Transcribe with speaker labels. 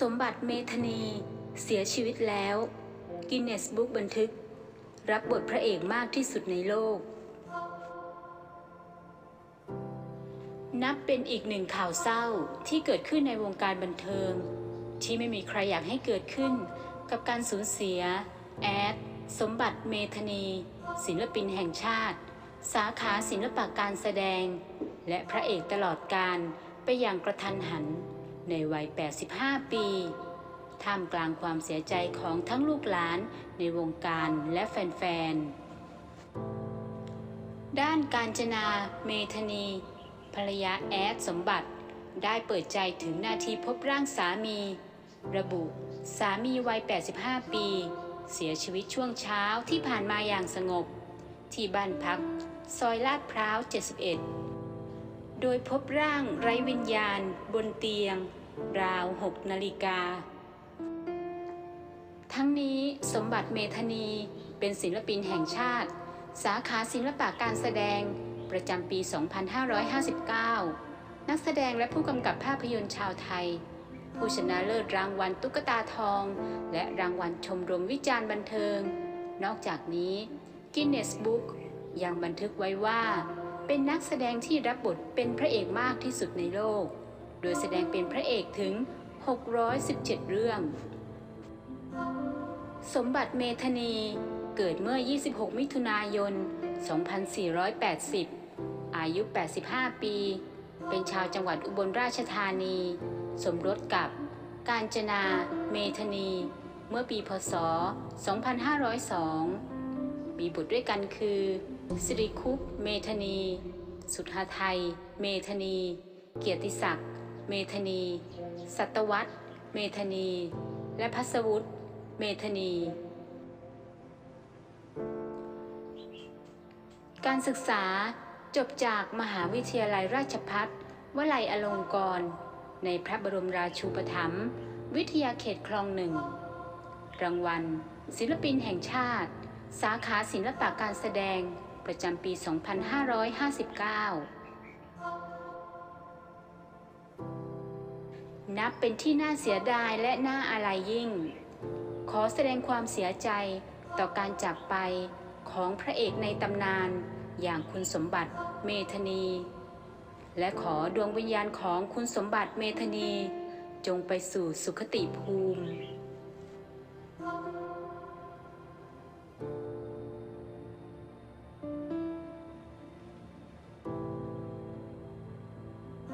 Speaker 1: สมบัติเมธนี เสียชีวิตแล้ว กินเนสบุ๊กบันทึก รับบทพระเอกมากที่สุดในโลก นับเป็นอีกหนึ่งข่าวเศร้าที่เกิดขึ้นในวงการบันเทิง ที่ไม่มีใครอยากให้เกิดขึ้น กับการสูญเสีย แอด สมบัติเมธนี ศิลปินแห่งชาติ สาขาศิลปะการแสดง และพระเอกตลอดการไปอย่างกระทันหัน ในวัย 85 ปี ท่ามกลางความเสียใจของทั้งลูกหลานในวงการและแฟนๆ ด้านการจนาเมธนี ภรรยาแอดสมบัติได้เปิดใจถึงนาทีพบร่างสามี ระบุ สามีวัย 85 ปี เสียชีวิตช่วงเช้าที่ผ่านมาอย่างสงบ ที่บ้านพัก ซอยลาดพร้าว 71 โดยพบร่างไร้วิญญาณบนเตียง ราว6นาฬิกา ทั้งนี้สมบัติเมธานีเป็นศิลปินแห่งชาติ สาขาศิลปะการแสดงประจำปี 2559 นักแสดงและผู้กำกับภาพยนตร์ชาวไทย ผู้ชนะเลิศรางวัลตุ๊กตาทอง และรางวัลชมรมวิจารณ์บันเทิง นอกจากนี้กินเนสบุ๊กยังบันทึกไว้ว่า เป็นนักแสดงที่รับบทเป็นพระเอกมากที่สุดในโลก โดยแสดงเป็นพระเอกถึง 617 เรื่อง สมบัติเมธานีเกิดเมื่อ 26 มิถุนายน 2480 อายุ 85 ปี เป็นชาวจังหวัดอุบลราชธานี สมรสกับ การจนา เมธานี เมื่อปี พศ 2502 มีบุตรด้วยกันคือ สิริคุปเมธานี สุทธาไทย เมธานี เกียรติศักดิ์ เมธนี สัตวัตเมธนี และพัสวุฒิเมธนี การศึกษาจบจากมหาวิทยาลัยราชพัฒวลัยอลงกรณ์ในพระบรมราชูปถัมภ์วิทยาเขตคลองหนึ่ง รางวัล ศิลปินแห่งชาติ สาขาศิลปะการแสดงประจำปี 2559 นับเป็นที่น่าเสียดายและน่าอะไรยยิ่ง ขอแสดงความเสียใจต่อการจากไปของพระเอกในตำนาน อย่างคุณสมบัติเมธานี และขอดวงวิญญาณของคุณสมบัติเมธานี จงไปสู่สุขติภูมิ